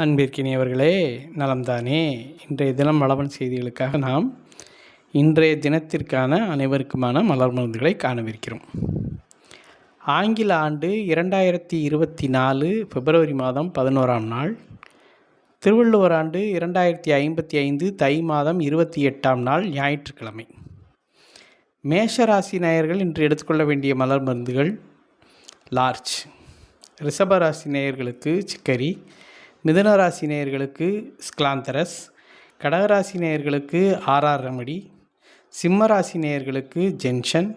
அன்பிற்கினியவர்களே நலம்தானே. இன்றைய தினம் வளவன் செய்திகளுக்காக நாம் இன்றைய தினத்திற்கான அனைவருக்குமான மலர் மருந்துகளை காணவிருக்கிறோம். ஆங்கில ஆண்டு இரண்டாயிரத்தி இருபத்தி நாலு பிப்ரவரி மாதம் பதினோராம் நாள். திருவள்ளுவர் ஆண்டு இரண்டாயிரத்தி ஐம்பத்தி ஐந்து தை மாதம் இருபத்தி எட்டாம் நாள் ஞாயிற்றுக்கிழமை. மேஷராசி நேயர்கள் இன்று எடுத்துக்கொள்ள வேண்டிய மலர் மருந்துகள் லார்ஜ். ரிஷபராசி நேயர்களுக்கு சிக்கரி மிதனராசி நேயர்களுக்கு ஸ்க்லாந்தரஸ் கடகராசி நேயர்களுக்கு ஆர்ஆர் ரெமடி சிம்மராசி நேயர்களுக்கு ஜென்ஷன்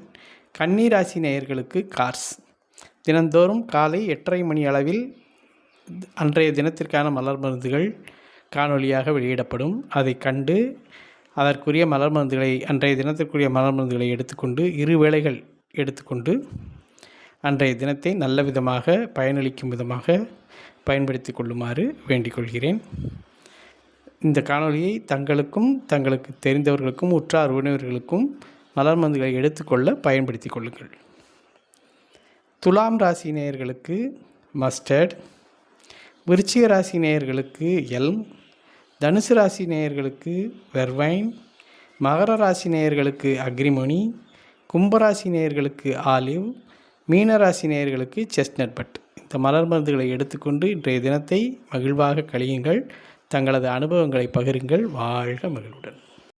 கன்னிராசி நேயர்களுக்கு கார்ஸ். தினந்தோறும் காலை எட்டரை மணி அளவில் அன்றைய தினத்திற்கான மலர் மருந்துகள் காணொளியாக வெளியிடப்படும். அதை கண்டு அதற்குரிய மலர் மருந்துகளை அன்றைய தினத்திற்குரிய மலர் மருந்துகளை எடுத்துக்கொண்டு இரு வேளைகள் எடுத்துக்கொண்டு அன்றைய தினத்தை நல்ல விதமாக பயனளிக்கும் விதமாக பயன்படுத்தி கொள்ளுமாறு வேண்டிக்கொள்கிறேன். இந்த காணொளியை தங்களுக்கும் தங்களுக்கு தெரிந்தவர்களுக்கும் உற்றார் உறவினர்களுக்கும் மலர் மருந்துகளை எடுத்துக்கொள்ள பயன்படுத்தி கொள்ளுங்கள். துலாம் ராசி நேயர்களுக்கு மஸ்டர்ட் விருச்சிக ராசி நேயர்களுக்கு எல்ம் தனுசு ராசி நேயர்களுக்கு வெர்வைன் மகர ராசி நேயர்களுக்கு அக்ரிமணி கும்பராசி நேயர்களுக்கு ஆலிவ் மீனராசி நேயர்களுக்கு செஸ்னட் பட் இந்த மலர் மருந்துகளை எடுத்துக்கொண்டு இன்றைய தினத்தை மகிழ்வாக கழியுங்கள். தங்களது அனுபவங்களை பகிருங்கள். வாழ்க மகிழ்வுடன்.